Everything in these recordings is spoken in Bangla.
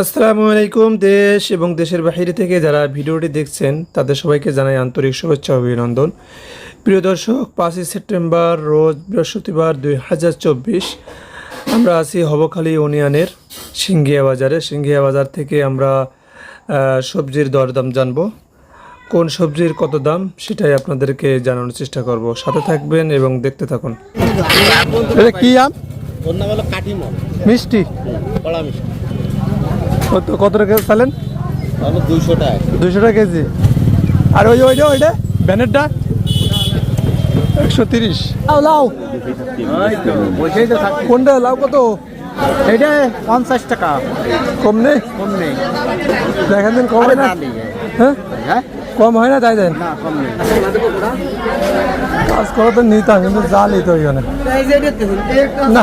আসসালামু আলাইকুম দেশ এবং দেশের বাইরে থেকে যারা ভিডিওটি দেখছেন তাদের সবাইকে জানাই আন্তরিক শুভেচ্ছা অভিনন্দন। প্রিয় দর্শক পাঁচই সেপ্টেম্বর রোজ বৃহস্পতিবার দুই হাজার চব্বিশ আমরা আছি হবখালী ইউনিয়নের সিঙ্গিয়া বাজারে। সিঙ্গিয়া বাজার থেকে আমরা সবজির দরদাম জানব। কোন সবজির কত দাম সেটাই আপনাদেরকে জানানোর চেষ্টা করব। সাথে থাকবেন এবং দেখতে থাকুন। এটা কি আম? মিষ্টি। কত কত টাকা চালেন? তাহলে দুইশো টাকা। দুশো টাকা কেজি। আর ওই ওইটা ওইটা ভ্যানেরটা একশো তিরিশ। লাউ কোনটা লাউ কত? এটা পঞ্চাশ টাকা। কম নেই? কম নেই। দেখেন দিন কম হয় না। হ্যাঁ? হ্যাঁ? কম হয় না তাই দেন। না কম নেই। কাজ করা তো নিতাম কিন্তু জালি তো ওইখানে। না।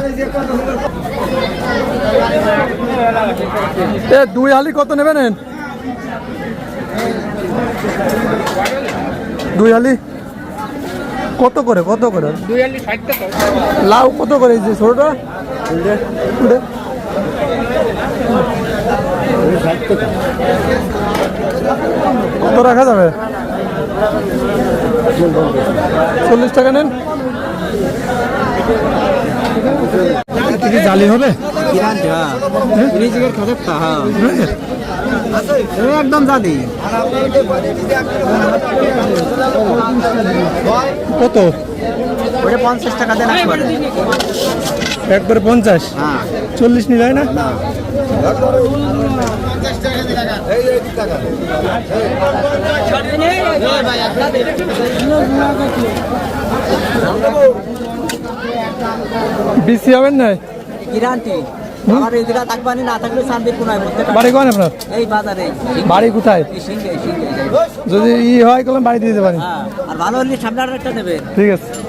এ দুই হালি কত নেবেন? দুই হালি? কত করে কত করে? লাউ কত করে যে ছোটটা? কত রাখা যাবে? চল্লিশ টাকা নেন। এটা কি জালি হবে? হ্যাঁ। একদম জানি কত? ওটা পঞ্চাশ টাকা দেন একবারে। একবারে পঞ্চাশ? হ্যাঁ। চল্লিশ নিলে না? বিসি হবেন না গ্যারান্টি। আমার এই জায়গা থাকবানি না থাকলে শান্তি কোনায় বলতে বাড়ি কোন আপনার? এই বাজারে। বাড়ি কোথায়? যদি ই হয় বাড়ি দিয়ে পারি। হ্যাঁ আর ভালো হলে সামনে একটা নেবেন। ঠিক আছে।